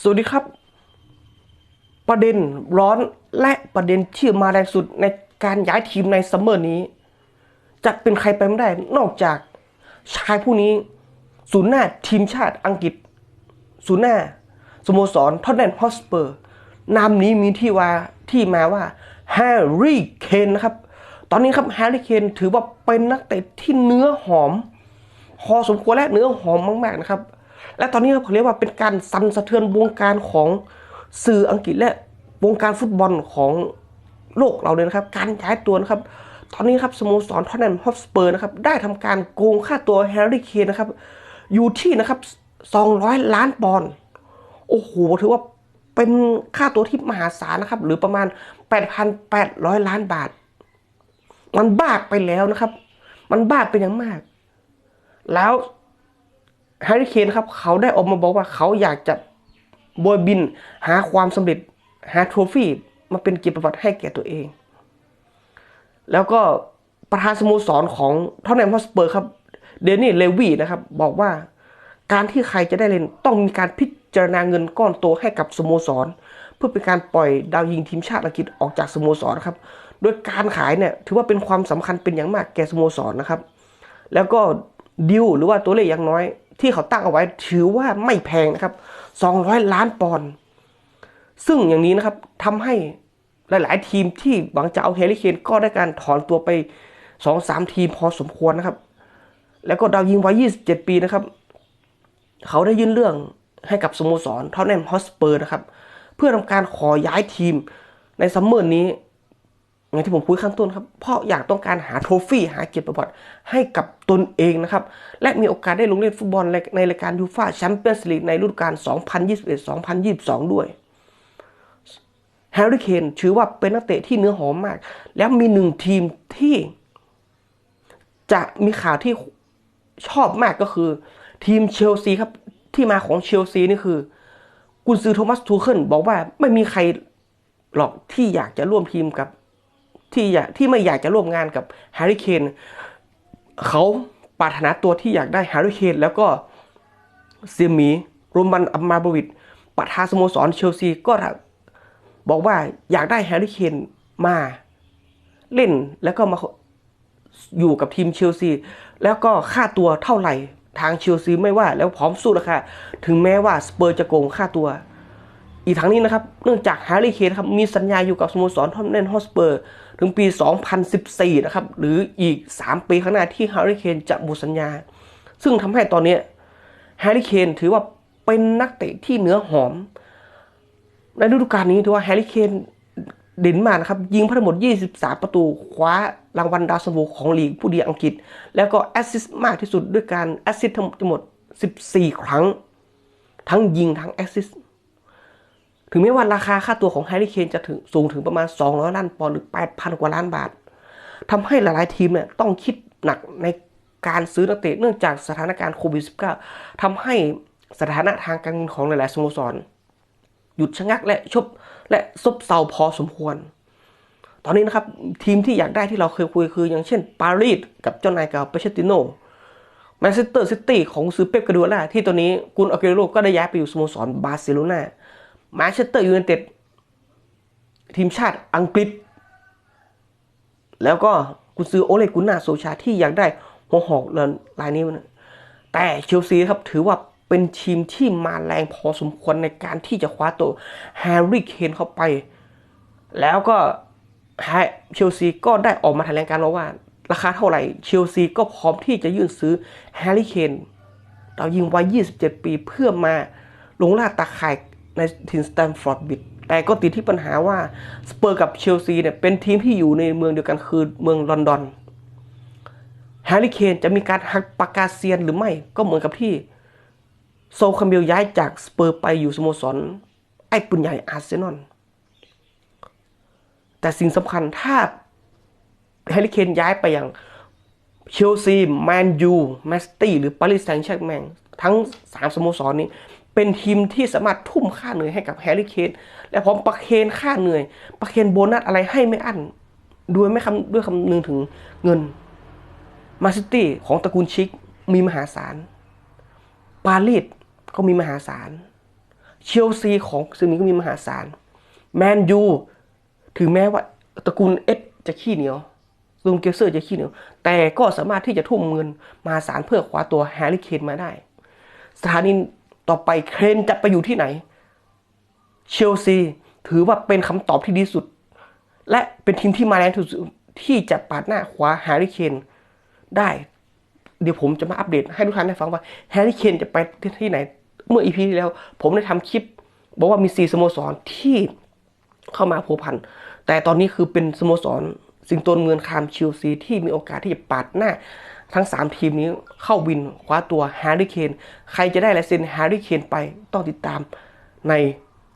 สวัสดีครับ ประเด็นร้อนและประเด็นที่มาแรงสุดในการย้ายทีมในซัมเมอร์นี้ จะเป็นใครไปไม่ได้นอกจากชายผู้นี้ศูนย์หน้าทีมชาติอังกฤษ ศูนย์หน้าสโมสรท็อตแนมฮอสเปอร์ นามนี้มีที่ว่าที่มาว่าแฮร์รี่เคนนะครับ ตอนนี้ครับแฮร์รี่เคนถือว่าเป็นนักเตะที่เนื้อหอม พอสมควรและเนื้อหอมมากๆนะครับ และตอนนี้เขาเรียกว่าเป็นการสั่นสะเทือนวงการของสื่ออังกฤษและวงการฟุตบอลของโลกเราเลยนะครับ การย้ายตัวนะครับ ตอนนี้ครับสโมสรท็อตแนมฮอตสเปอร์นะครับได้ทำการโกงค่าตัวแฮร์รี่เคนนะครับอยู่ที่นะครับ200 ล้านปอนด์โอ้โหถือว่าเป็นค่าตัวที่มหาศาลนะครับ หรือประมาณ 8,800 ล้านบาท มันบ้าไปแล้วนะครับ มันบ้าเป็นอย่างมาก แล้ว แฮร์รี่เคนครับเขาได้ออกมาบอกว่าเขาอยากจะโบยบินหาความสำเร็จหาทรฟี่มาเป็นเกียรติประวัติให้แก่ตัวเอง แล้วก็ประธานสโมสรของท็อตแนมฮอสเปอร์ครับเดนนี่เลวีนะครับ บอกว่าการที่ใครจะได้เล่นต้องมีการพิจารณาเงินก้อนโตให้กับสโมสร เพื่อเป็นการปล่อยดาวยิงทีมชาติอังกฤษออกจากสโมสรครับโดยการขายเนี่ยถือว่าเป็นความสำคัญเป็นอย่างมากแก่สโมสรนะครับ แล้วก็ดิวหรือว่าตัวเลขอย่างน้อย ที่เขาตั้งเอาไว้ถือว่าไม่แพงนะครับ 200 ล้านปอนด์ซึ่งอย่างนี้นะครับทำให้หลาย ๆ ทีมที่หวังจะเอาแฮร์รี่เคนก็ได้การถอนตัวไป 2-3 ทีมพอสมควรนะครับ แล้วก็ดาวยิงวัย 27 ปีนะครับ เขาได้ยื่นเรื่องให้กับสโมสรท็อตแนมฮอสเปอร์นะครับ เพื่อทำการขอย้ายทีมในซัมเมอร์นี้ อย่างที่ผมพูดข้างต้นครับเพราะอยากต้องการหาโทรฟี่หาเกียรติประวัติให้กับตนเองนะครับ และมีโอกาสได้ลงเล่นฟุตบอลในรายการยูฟ่าแชมเปี้ยนส์ลีกในฤดูกาล 2021-2022 ด้วยแฮร์รี่เคนถือว่าเป็นนักเตะที่เนื้อหอมมาก แล้วมีหนึ่งทีมที่จะมีข่าวที่ชอบมากก็คือ ทีมเชลซีครับ ที่มาของเชลซีนี่คือ กุนซือโทมัสทูเคิลบอกว่าไม่มีใครหรอกที่อยากจะร่วมทีมกับ ที่อยากที่ไม่อยากจะร่วมงานกับแฮร์รี่เคนเขาปรารถนาตัวที่อยากได้แฮร์รี่เคนแล้วก็เซียมีโรมันอัมมาบวิดประธานสโมสรเชลซีก็บอกว่าอยากได้แฮร์รี่เคนมาเล่นแล้วก็มาอยู่กับทีมเชลซีแล้วก็ค่าตัวเท่าไหร่ทางเชลซีไม่ว่าแล้วพร้อมสู้ราคาถึงแม้ว่าสเปอร์จะโกงค่าตัว อีกทั้งนี้นะครับ เนื่องจากแฮร์รี่เคนครับมีสัญญาอยู่กับสโมสรทอมเนนฮอสเปอร์ถึงปี 2014 นะครับ หรืออีก 3 ปีข้างหน้าที่แฮร์รี่เคนจะหมดสัญญา ซึ่งทำให้ตอนนี้แฮร์รี่เคนถือว่าเป็นนักเตะที่เนื้อหอม ในฤดูกาลนี้ถือว่าแฮร์รี่เคนเด่นมากนะครับ ยิงทั้งหมด 23 ประตูคว้ารางวัลดาวซันโวของลีกผู้ดีอังกฤษ แล้วก็แอสซิสต์มากที่สุดด้วยการแอสซิสต์ทั้งหมด 14 ครั้ง ทั้งยิงทั้งแอสซิสต์ ถึงแม้ว่าราคาค่าตัวของแฮร์รี่เคนจะถึงสูงถึงประมาณ 200 ล้านปอนด์หรือ 8,000 กว่าล้านบาททำให้หลายๆทีมเนี่ยต้องคิดหนักในการซื้อนักเตะเนื่องจากสถานการณ์โควิด -19 ทำให้สถานะทางการเงินของหลาย ๆสโมสร หยุดชะงักและชบและซบเซาพอสมควร ตอนนี้นะครับ ทีมที่อยากได้ที่เราเคยคุยคือ อย่างเช่นปารีสกับเจ้านายกาเปเชติโนแมนเชสเตอร์ซิตี้ของซือเป๊ปกาดูล่าที่ตัวนี้กุนอาเกโรก็ได้ย้ายไปอยู่สโมสรบาร์เซโลนา แมนเชสเตอร์ยูไนเต็ดทีมชาติอังกฤษ แล้วก็กุนซือโอเลกุนนาโซชาที่อยากได้หัวหอกลายนี้นะแต่เชลซีครับถือว่าเป็นทีมที่มาแรงพอสมควรในการที่จะคว้าตัวแฮร์รี่เคนเข้าไป แล้วก็เชลซีก็ได้ออกมาแถลงการว่า ราคาเท่าไหร่ เชลซีก็พร้อมที่จะยื่นซื้อแฮร์รี่เคนเรายิงวัย 27 ปีเพื่อมาลงล่าตาข่าย ในทีมสแตมฟอร์ดบิดแต่ก็ติดที่ปัญหาว่าสเปอร์กับเชลซีเนี่ยเป็นทีมที่อยู่ในเมืองเดียวกันคือเมืองลอนดอนแฮร์รี่เคนจะมีการหักปากกาเซียนหรือไม่ก็เหมือนกับที่โซคัมเบลย้ายจากสเปอร์ไปอยู่สโมสร ไอ้ปุญใหญ่อาร์เซนอลแต่สิ่งสำคัญถ้าแฮร์รี่เคนย้ายไปอย่างเชลซีแมนยูแมสตี้หรือปารีสแซงต์แชร์แมงทั้ง 3สโมสรนี้ เป็นทีมที่สามารถทุ่มค่าเหนื่อยให้กับแฮร์รี่เคนและพร้อมประเคนค่าเหนื่อย ประเคนโบนัสอะไรให้ไม่อั้นด้วยไม่คำด้วยคำนึงถึงเงินมาซิตี้ของตระกูลชิกมีมหาศาลปารีสก็มีมหาศาลเชลซีของซึ่งนี้ก็มีมหาศาลแมนยูถึงแม้ว่าตระกูลเอสจะขี้เหนียวลุงเกลเซอร์จะขี้เหนียว แต่ก็สามารถที่จะทุ่มเงินมหาศาลเพื่อคว้าตัวแฮร์รี่เคนมาได้ สถานี ต่อไปเคนจะไปอยู่ที่ไหน เชลซีถือว่าเป็นคำตอบที่ดีสุด และเป็นทีมที่มาแรงที่สุดที่จะปาดหน้าคว้าแฮร์รี่เคนได้ เดี๋ยวผมจะมาอัปเดตให้ทุกท่านได้ฟังว่าแฮร์รี่เคนจะไปที่ไหน เมื่ออีพีที่แล้ว ผมได้ทำคลิป บอกว่ามีสีสโมสรที่เข้ามาพัวพันแต่ตอนนี้คือเป็นสโมสรสิงโตนเมืองคามเชลซีที่มีโอกาสที่จะปาดหน้า ทั้ง 3 ทีมนี้เข้าวินคว้าตัวแฮร์รี่เคนใครจะได้ลายเซ็นแฮร์รี่เคนไปต้องติดตามใน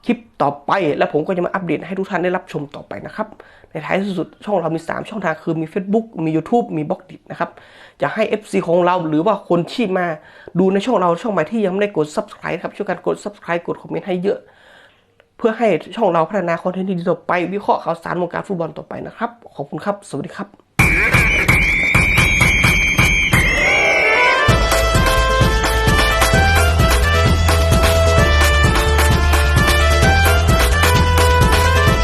คลิปต่อไป และผมก็จะมาอัปเดตให้ทุกท่านได้รับชมต่อไปนะครับ ในท้ายที่สุดช่องเรามี 3 ช่องทางคือมี Facebook มี YouTube มีบล็อกดินะครับอยากให้ FC ของเราหรือว่าคนที่มาดูในช่องเราช่องใหม่ที่ยังไม่ได้กด Subscribe ครับช่วยกันกด Subscribe กดคอมเมนต์ให้เยอะ เพื่อให้ช่องเราพัฒนาคอนเทนต์ที่ดีต่อไป วิเคราะห์ข่าวสารวงการฟุตบอลต่อไปนะครับ ขอบคุณครับ สวัสดีครับ